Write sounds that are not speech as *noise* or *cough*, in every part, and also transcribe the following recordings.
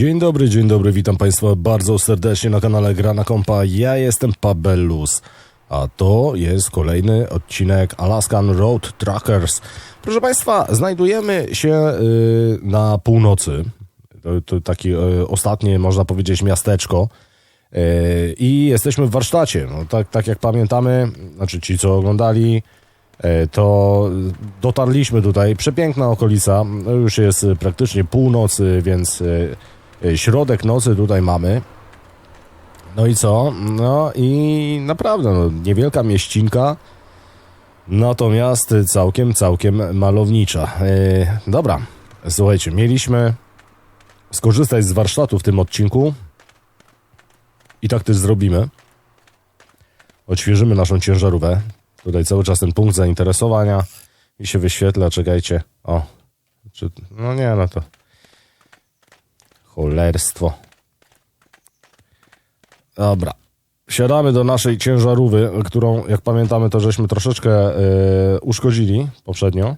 Dzień dobry, dzień dobry, witam Państwa bardzo serdecznie na kanale Gra na Kompa. Ja jestem Pabellus, a to jest kolejny odcinek Alaskan Road Trackers. Proszę Państwa, znajdujemy się y, na północy. To, to takie y, ostatnie, można powiedzieć, miasteczko. Y, I jesteśmy w warsztacie. No, tak, tak jak pamiętamy, znaczy ci, co oglądali, to dotarliśmy tutaj. Przepiękna okolica. No już jest praktycznie północy, więc środek nocy tutaj mamy. No i co? No i naprawdę, no, niewielka mieścinka. Natomiast całkiem, całkiem malownicza. E, dobra, słuchajcie, mieliśmy skorzystać z warsztatu w tym odcinku. I tak też zrobimy. Odświeżymy naszą ciężarówkę. Tutaj cały czas ten punkt zainteresowania i się wyświetla, czekajcie. O, czy, no nie, no to cholerstwo. Dobra. Siadamy do naszej ciężarówki, którą, jak pamiętamy, to żeśmy troszeczkę yy, uszkodzili poprzednio.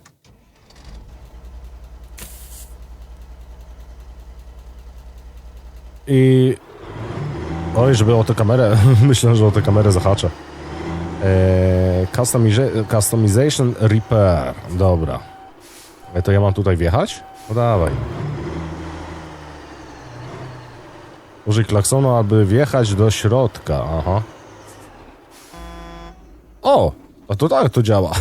I... Oj, żeby o tę kamerę... *laughs* Myślę, że o tę kamerę zahaczę. Eee, customiza- customization repair. Dobra. E, to ja mam tutaj wjechać? No dawaj. Użyj klaksonu, aby wjechać do środka. Aha. O! A to tak to działa.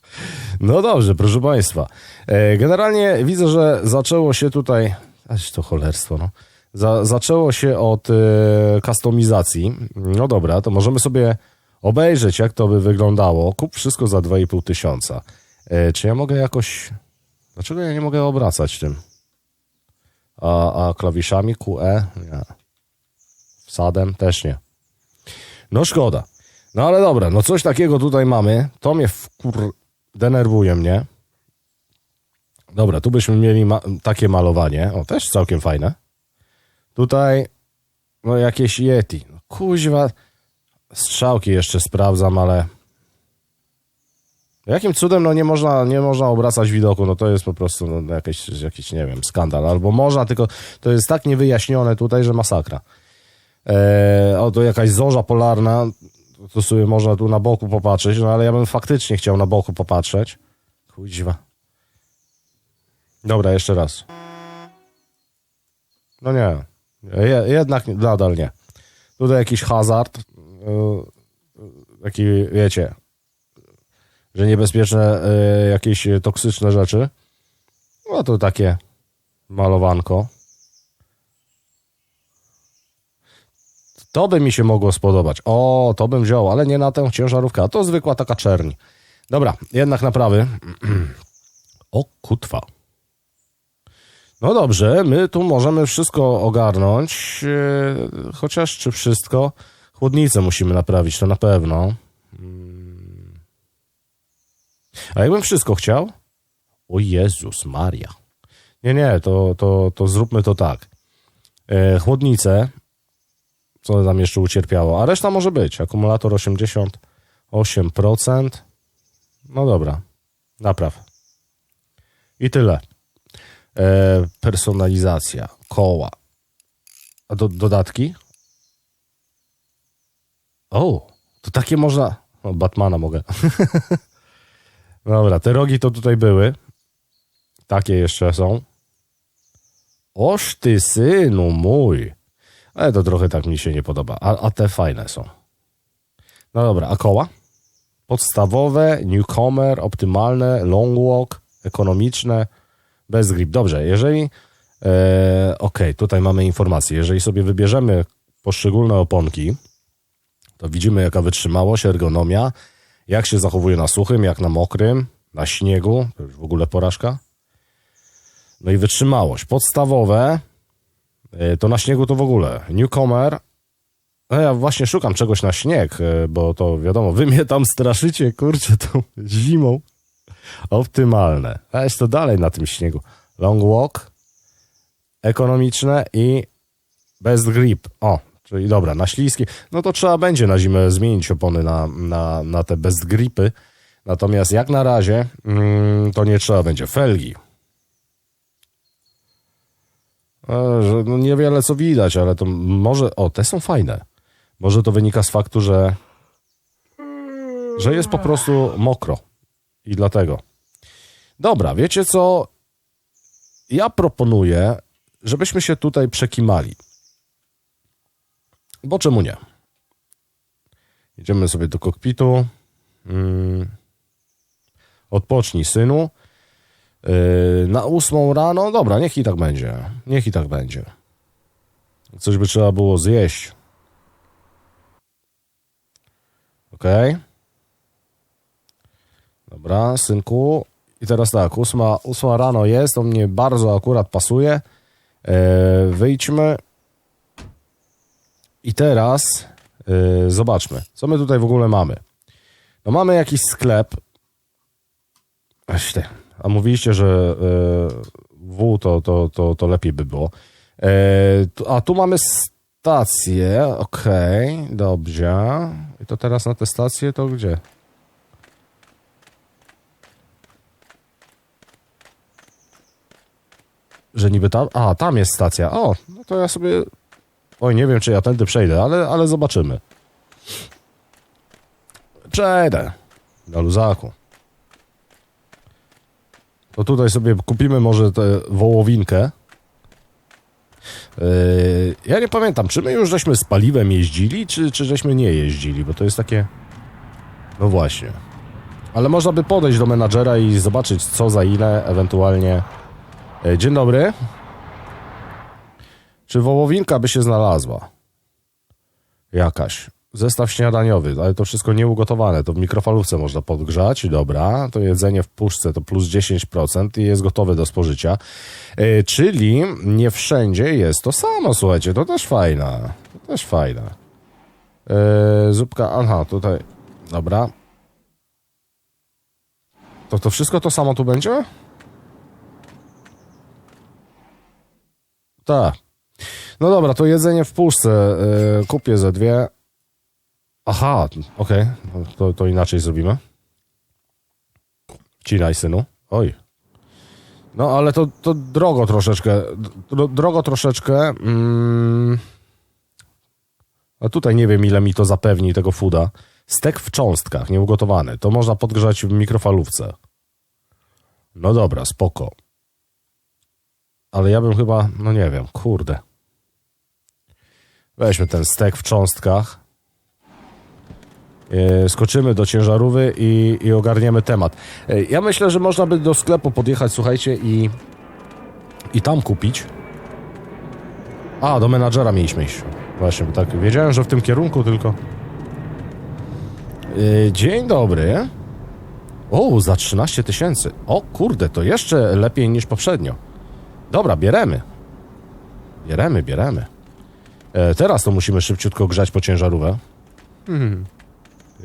*laughs* no dobrze, proszę Państwa. E, generalnie widzę, że zaczęło się tutaj... Aż to cholerstwo, no. Za, zaczęło się od e, kustomizacji. No dobra, to możemy sobie obejrzeć, jak to by wyglądało. Kup wszystko za 2,5 tysiąca. E, czy ja mogę jakoś... Dlaczego ja nie mogę obracać tym? A, a klawiszami QE? Nie. Wsadem? Też nie. No szkoda. No ale dobra, no coś takiego tutaj mamy. To mnie wkur... denerwuje mnie. Dobra, tu byśmy mieli ma takie malowanie. O, też całkiem fajne. Tutaj, no jakieś Yeti. No, kuźwa... Strzałki jeszcze sprawdzam, ale... Jakim cudem no nie można, nie można obracać widoku, no to jest po prostu no, jakiś, jakiś, nie wiem, skandal. Albo można, tylko to jest tak niewyjaśnione tutaj, że masakra. Eee, o, to jakaś zorza polarna, to sobie można tu na boku popatrzeć, no ale ja bym faktycznie chciał na boku popatrzeć. Kuźwa. Dobra, jeszcze raz. No nie. Je, jednak nadal nie. Tutaj jakiś hazard. Yy, taki, wiecie, że niebezpieczne yy, jakieś toksyczne rzeczy. No to takie malowanko. To by mi się mogło spodobać. O, to bym wziął, ale nie na tę ciężarówkę. A to zwykła taka czerń. Dobra, jednak naprawy. *clears throat* o, kutwa. No dobrze, my tu możemy wszystko ogarnąć, yy, chociaż czy wszystko? Chłodnicę musimy naprawić, to na pewno. Hmm. A jakbym wszystko chciał? O Jezus Maria. Nie, nie, to, to, to zróbmy to tak. E, chłodnicę, co tam jeszcze ucierpiało, a reszta może być. Akumulator 88%. No dobra, napraw. I tyle. E, personalizacja, koła. A do, dodatki? O, to takie można. O, Batmana mogę. *laughs* Dobra, te rogi to tutaj były. Takie jeszcze są. Oż ty synu mój. Ale to trochę tak mi się nie podoba. A, a te fajne są. No dobra, a koła? Podstawowe, newcomer, optymalne, long walk, ekonomiczne, bez grip. Dobrze, jeżeli. E, ok, tutaj mamy informację. Jeżeli sobie wybierzemy poszczególne oponki, to widzimy jaka wytrzymałość, ergonomia, jak się zachowuje na suchym, jak na mokrym, na śniegu, to już w ogóle porażka. No i wytrzymałość. Podstawowe y, to na śniegu to w ogóle. Newcomer. No ja właśnie szukam czegoś na śnieg, y, bo to wiadomo, wy mnie tam straszycie, kurczę, tą *laughs* zimą. Optymalne. Weź to dalej na tym śniegu. Long walk, ekonomiczne i best grip. O, Czyli dobra, na śliskie, no to trzeba będzie na zimę zmienić opony na, na, na te bez gripy. Natomiast jak na razie mm, to nie trzeba będzie. Felgi. E, że no niewiele co widać, ale to może... O, te są fajne. Może to wynika z faktu, że że jest po prostu mokro. I dlatego. Dobra, wiecie co? Ja proponuję, żebyśmy się tutaj przekimali. Bo czemu nie? Idziemy sobie do kokpitu. Mm. Odpocznij, synu. Yy, na ósmą rano. Dobra, niech i tak będzie. Niech i tak będzie. Coś by trzeba było zjeść. Okay. Dobra, synku. I teraz tak, ósma, ósma rano jest, to mnie bardzo akurat pasuje. E, wyjdźmy. I teraz e, zobaczmy, co my tutaj w ogóle mamy. No mamy jakiś sklep. Właśnie. A mówiliście, że e, W to, to, to, to lepiej by było. Tu, a tu mamy stację. Okej, okay, dobrze. I to teraz na tę stację to gdzie? Że niby tam. A, tam jest stacja. O, no to ja sobie. Oj, nie wiem, czy ja tędy przejdę, ale, ale zobaczymy. Przejdę. Na luzaku. To tutaj sobie kupimy może tę wołowinkę. Yy, ja nie pamiętam, czy my już żeśmy z paliwem jeździli, czy, czy żeśmy nie jeździli, bo to jest takie... No właśnie. Ale można by podejść do menadżera i zobaczyć co za ile, ewentualnie... Yy, dzień dobry. Czy wołowinka by się znalazła? Jakaś. Zestaw śniadaniowy, ale to wszystko nieugotowane. To w mikrofalówce można podgrzać, dobra. To jedzenie w puszce to plus 10% i jest gotowe do spożycia. E, czyli nie wszędzie jest to samo, słuchajcie, to też fajna. To też fajna. E, zupka, aha, tutaj, dobra. To to wszystko to samo tu będzie? Tak. No dobra, to jedzenie w puszce. E, kupię ze dwie. Aha, okej, okay. to, to inaczej zrobimy. Wcinaj, synu. Oj. No, ale to, to drogo troszeczkę. Dro, drogo troszeczkę. Mm. A tutaj nie wiem, ile mi to zapewni tego fooda. Stek w cząstkach, nieugotowany. To można podgrzać w mikrofalówce. No dobra, spoko. Ale ja bym chyba, no nie wiem, kurde. Weźmy ten stek w cząstkach. E, skoczymy do ciężarówki i, i ogarniemy temat. E, ja myślę, że można by do sklepu podjechać, słuchajcie, i, i tam kupić. A, do menadżera mieliśmy iść. Właśnie, tak, wiedziałem, że w tym kierunku tylko. E, dzień dobry. O, za 13 tysięcy. O kurde, to jeszcze lepiej niż poprzednio. Dobra, bieremy. Bieremy, bieremy. Teraz to musimy szybciutko grzać po ciężarówkę. Hmm.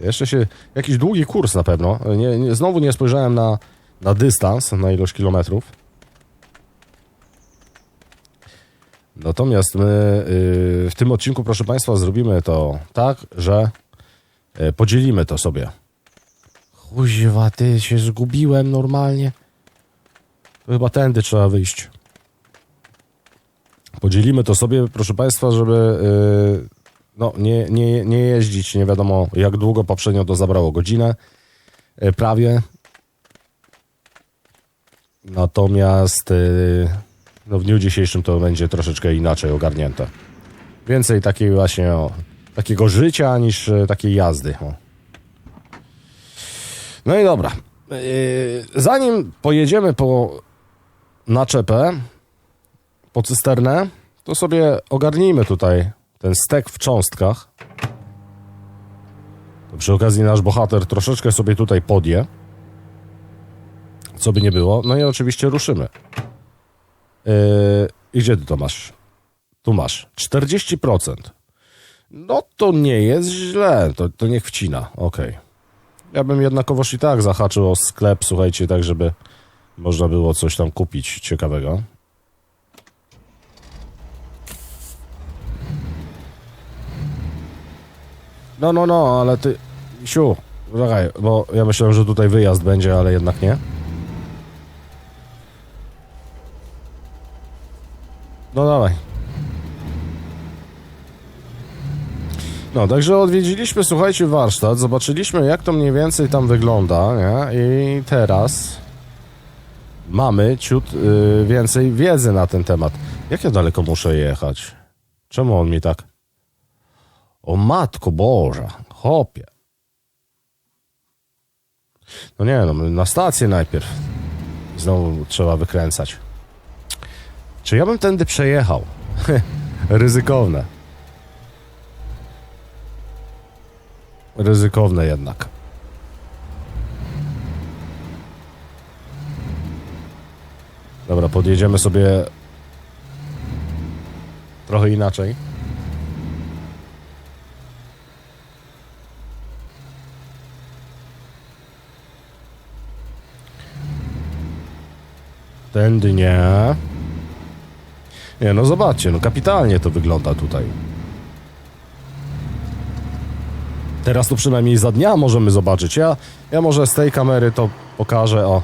Jeszcze się... Jakiś długi kurs na pewno. Nie, nie, znowu nie spojrzałem na, na dystans, na ilość kilometrów. Natomiast my yy, w tym odcinku, proszę Państwa, zrobimy to tak, że podzielimy to sobie. Kuźwa, ty się zgubiłem normalnie. To chyba tędy trzeba wyjść. Podzielimy to sobie, proszę Państwa, żeby yy, no, nie, nie, nie jeździć, nie wiadomo jak długo poprzednio to zabrało godzinę, e, prawie. Natomiast e, no, w dniu dzisiejszym to będzie troszeczkę inaczej ogarnięte. Więcej takiej właśnie o, takiego życia niż takiej jazdy. O. No i dobra. Zanim pojedziemy po naczepę, po cysternę, to sobie ogarnijmy tutaj ten stek w cząstkach. Przy okazji nasz bohater troszeczkę sobie tutaj podje. Co by nie było. No i oczywiście ruszymy. Yy, I gdzie ty to masz? Tu masz. 40%. No to nie jest źle. To, to niech wcina. Okay. Ja bym jednakowoż i tak zahaczył o sklep, słuchajcie, tak żeby można było coś tam kupić ciekawego. No, no, no, ale ty... Siu, czekaj, bo ja myślałem, że tutaj wyjazd będzie, ale jednak nie. No dawaj. No, także odwiedziliśmy, słuchajcie, warsztat, zobaczyliśmy jak to mniej więcej tam wygląda, nie? I teraz mamy ciut y, więcej wiedzy na ten temat. Jak ja daleko muszę jechać? Czemu on mi tak... O matko Boża, chopie. No nie no, na stację najpierw. Znowu trzeba wykręcać. Czy ja bym tędy przejechał? *laughs* Ryzykowne. Ryzykowne jednak. Dobra, podjedziemy sobie trochę inaczej. Tędy nie. Nie, no zobaczcie, no kapitalnie to wygląda tutaj. Teraz tu przynajmniej za dnia możemy zobaczyć. Ja, ja może z tej kamery to pokażę, o.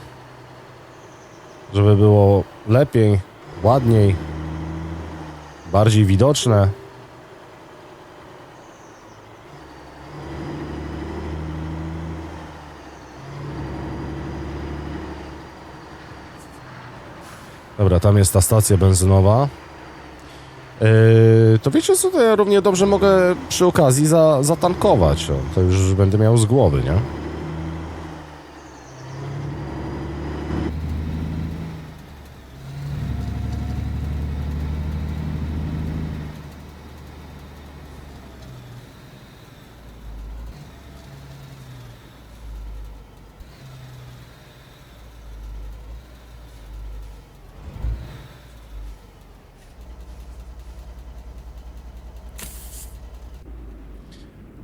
Żeby było lepiej, ładniej, bardziej widoczne. Dobra, tam jest ta stacja benzynowa. Yy, to wiecie co, to ja równie dobrze mogę przy okazji za, zatankować. To już będę miał z głowy, nie?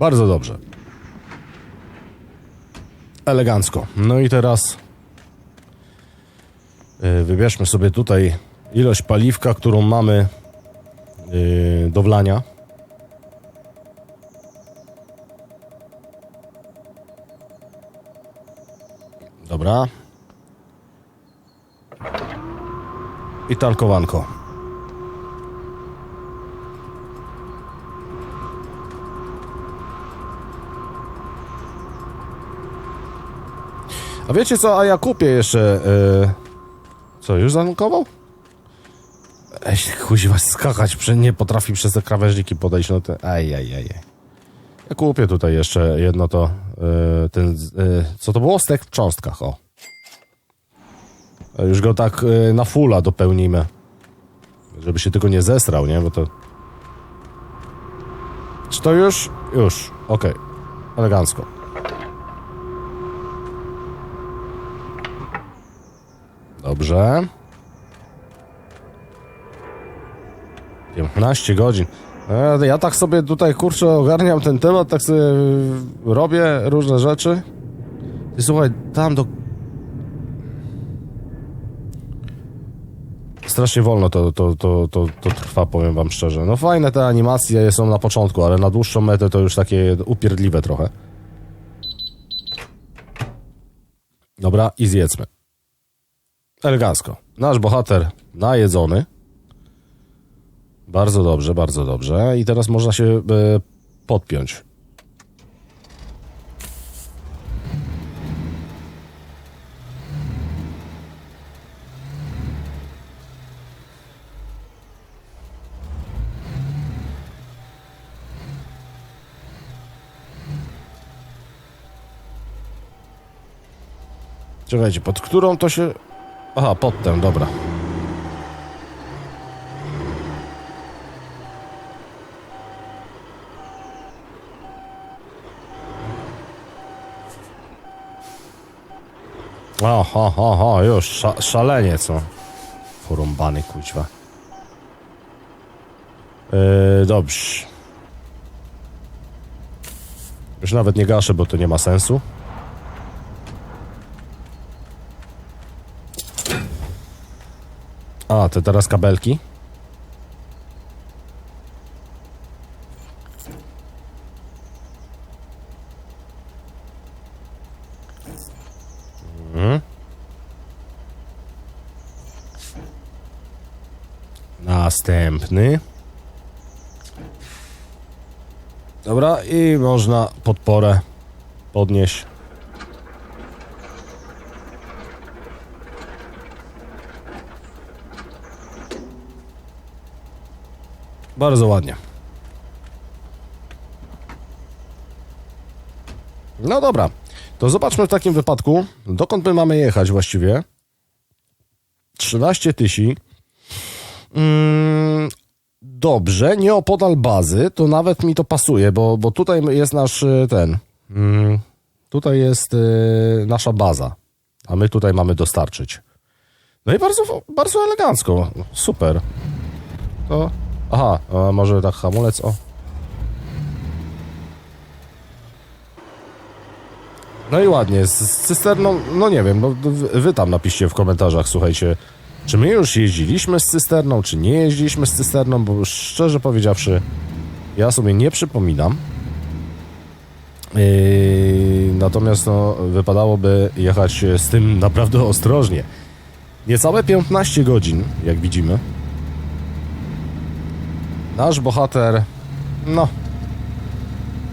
Bardzo dobrze. Elegancko. No i teraz yy, wybierzmy sobie tutaj ilość paliwka, którą mamy yy, do wlania. Dobra. I tankowanko. A wiecie co, a ja kupię jeszcze... Yy... Co, już zankował? Ej, kuźwa, skakać, nie potrafi przez te krawężniki podejść, no to... Aj, aj, aj. Ja kupię tutaj jeszcze jedno to... Yy, ten... Yy, co to było? Stek w cząstkach, o. Już go tak yy, na fulla dopełnimy. Żeby się tylko nie zesrał, nie? Bo to... Czy to już? Już, okej. Elegancko. Dobrze. 15 godzin. E, Ja tak sobie tutaj kurczę ogarniam ten temat, tak sobie robię różne rzeczy. I słuchaj, tam do. Strasznie wolno to, to, to, to, to trwa, powiem wam szczerze. No fajne te animacje są na początku, ale na dłuższą metę to już takie upierdliwe trochę. Dobra, i zjedzmy. Elegancko. Nasz bohater najedzony. Bardzo dobrze, bardzo dobrze. I teraz można się e, podpiąć. Czekajcie, pod którą to się... Aha, pod tę, dobra. O, ho, już, sza, szaleniec, no. Porąbany, kuźwa. Yy, dobrze. Już nawet nie gaszę, bo to nie ma sensu. Teraz kabelki. A, następny. Dobra, i można podporę podnieść. Bardzo ładnie. No dobra, to zobaczmy w takim wypadku, dokąd my mamy jechać właściwie. 13 tysięcy. Mm, dobrze, nieopodal bazy, to nawet mi to pasuje, bo, bo tutaj jest nasz y, ten. Mm, tutaj jest y, nasza baza, a my tutaj mamy dostarczyć. No i bardzo, bardzo elegancko. Super. To. Aha, a może tak hamulec, o. No i ładnie, z, cysterną, no nie wiem, no wy, wy tam napiszcie w komentarzach, słuchajcie, czy my już jeździliśmy z cysterną, czy nie jeździliśmy z cysterną, bo szczerze powiedziawszy, ja sobie nie przypominam. Yy, natomiast no, wypadałoby jechać z tym naprawdę ostrożnie. Niecałe 15 godzin, jak widzimy. Nasz bohater, no,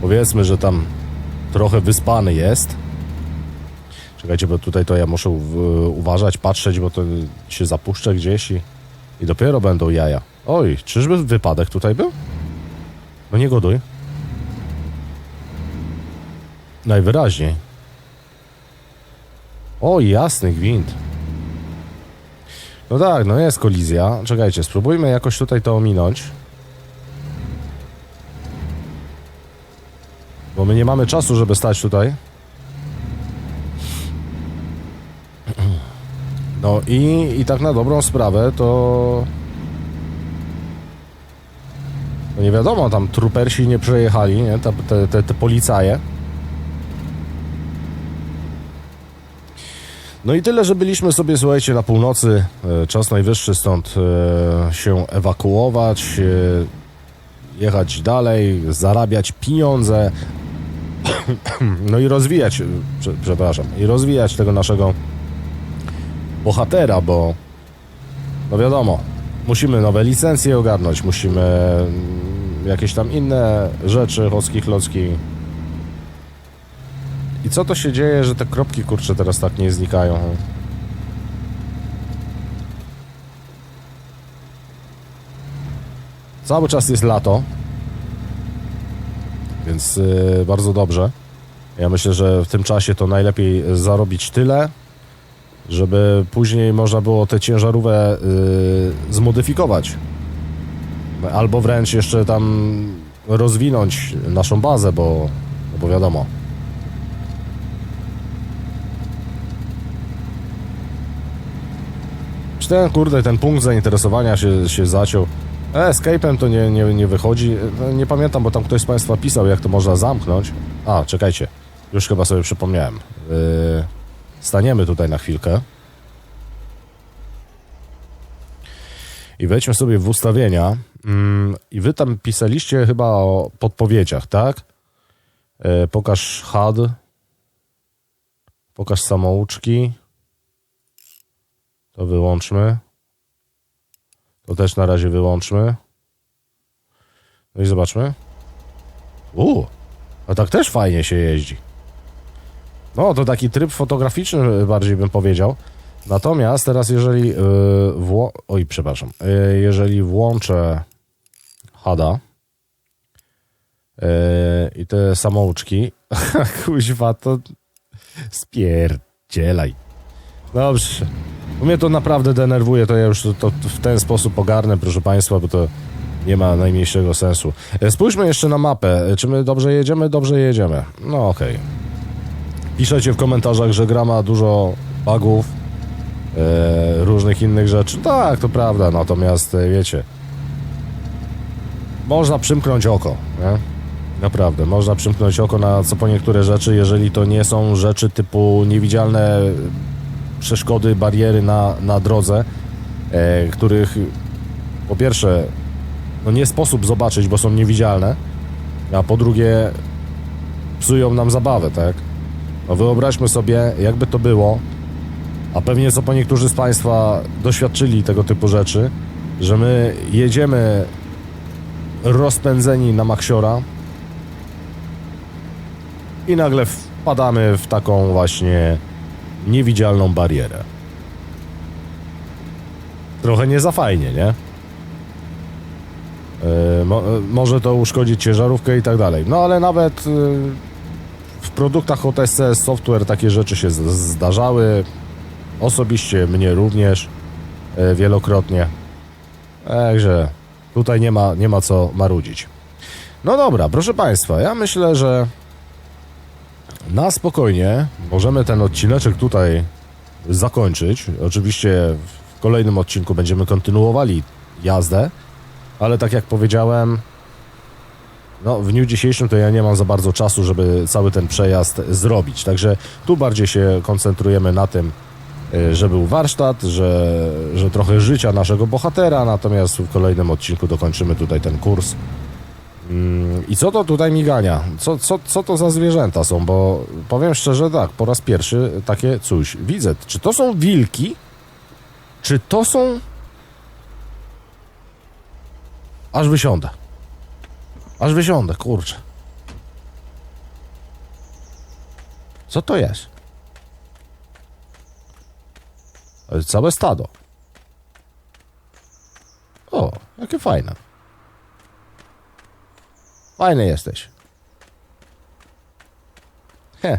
powiedzmy, że tam trochę wyspany jest. Czekajcie, bo tutaj to ja muszę uważać, patrzeć, bo to się zapuszczę gdzieś i, i dopiero będą jaja. Oj, czyżby wypadek tutaj był? No nie goduj. Najwyraźniej. O, jasny gwint. No tak, no jest kolizja. Czekajcie, spróbujmy jakoś tutaj to ominąć. Bo my nie mamy czasu, żeby stać tutaj. No i, i tak na dobrą sprawę to... Nie wiadomo, tam trupersi nie przejechali, nie? Te, te, te, te policaje. No i tyle, że byliśmy sobie, słuchajcie, na północy. E, Czas najwyższy stąd e, się ewakuować, e, jechać dalej, zarabiać pieniądze, no i rozwijać, prze, przepraszam, i rozwijać tego naszego bohatera, bo no wiadomo, musimy nowe licencje ogarnąć, musimy mm, jakieś tam inne rzeczy, chocki, klocki. I co to się dzieje, że te kropki, kurcze, teraz tak nie znikają? Cały czas jest lato, więc yy, bardzo dobrze. Ja myślę, że w tym czasie to najlepiej zarobić tyle, żeby później można było tę ciężarówkę yy, zmodyfikować. Albo wręcz jeszcze tam rozwinąć naszą bazę, bo, bo wiadomo. Czy ten, kurde, ten punkt zainteresowania się, się zaciął. E, Escape'em to nie, nie, nie wychodzi. No, Nie pamiętam, bo tam ktoś z Państwa pisał, jak to można zamknąć. A, czekajcie. Już chyba sobie przypomniałem. Yy, staniemy tutaj na chwilkę. I wejdźmy sobie w ustawienia. Mm, I wy tam pisaliście chyba o podpowiedziach, tak? Yy, pokaż HUD. Pokaż samouczki. To wyłączmy. To też na razie wyłączmy. No i zobaczmy. Uuu, a tak też fajnie się jeździ. No, to taki tryb fotograficzny bardziej bym powiedział. Natomiast teraz jeżeli yy. Oj, przepraszam. Yy, jeżeli włączę HADA yy, i te samouczki, *laughs* kuźwa, to spierdzielaj. Dobrze. Mnie to naprawdę denerwuje, to ja już to, to w ten sposób ogarnę, proszę Państwa, bo to nie ma najmniejszego sensu. E, Spójrzmy jeszcze na mapę. E, Czy my dobrze jedziemy? Dobrze jedziemy. No okej. Piszecie w komentarzach, że gra ma dużo bugów, e, różnych innych rzeczy. Tak, to prawda, natomiast wiecie, można przymknąć oko, nie? Naprawdę, można przymknąć oko na co po niektóre rzeczy, jeżeli to nie są rzeczy typu niewidzialne przeszkody, bariery na, na drodze, e, których po pierwsze no nie sposób zobaczyć, bo są niewidzialne, a po drugie psują nam zabawę, tak? No wyobraźmy sobie, jakby to było, a pewnie co po niektórzy z Państwa doświadczyli tego typu rzeczy, że my jedziemy rozpędzeni na Maxiora i nagle wpadamy w taką właśnie niewidzialną barierę. Trochę nie za fajnie, nie? Yy, mo, może to uszkodzić ciężarówkę i tak dalej. No ale nawet yy, w produktach OTC Software takie rzeczy się zdarzały. Osobiście mnie również yy, wielokrotnie. Także tutaj nie ma, nie ma co marudzić. No dobra, proszę Państwa, ja myślę, że na spokojnie możemy ten odcineczek tutaj zakończyć. Oczywiście w kolejnym odcinku będziemy kontynuowali jazdę, ale tak jak powiedziałem, no w dniu dzisiejszym to ja nie mam za bardzo czasu, żeby cały ten przejazd zrobić. Także tu bardziej się koncentrujemy na tym, y, że był warsztat, że, że trochę życia naszego bohatera, natomiast w kolejnym odcinku dokończymy tutaj ten kurs. I co to tutaj migania? Co, co, co to za zwierzęta są? Bo powiem szczerze tak, po raz pierwszy takie coś widzę. Czy to są wilki? Czy to są... Aż wysiądę. Aż wysiądę, kurczę. Co? To jest całe stado. O, jakie fajne. Fajny jesteś. He,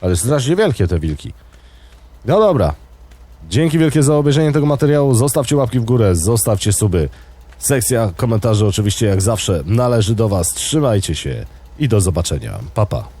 ale strasznie wielkie te wilki. No dobra. Dzięki wielkie za obejrzenie tego materiału. Zostawcie łapki w górę, zostawcie suby. Sekcja komentarzy oczywiście jak zawsze należy do Was. Trzymajcie się i do zobaczenia. Pa, pa.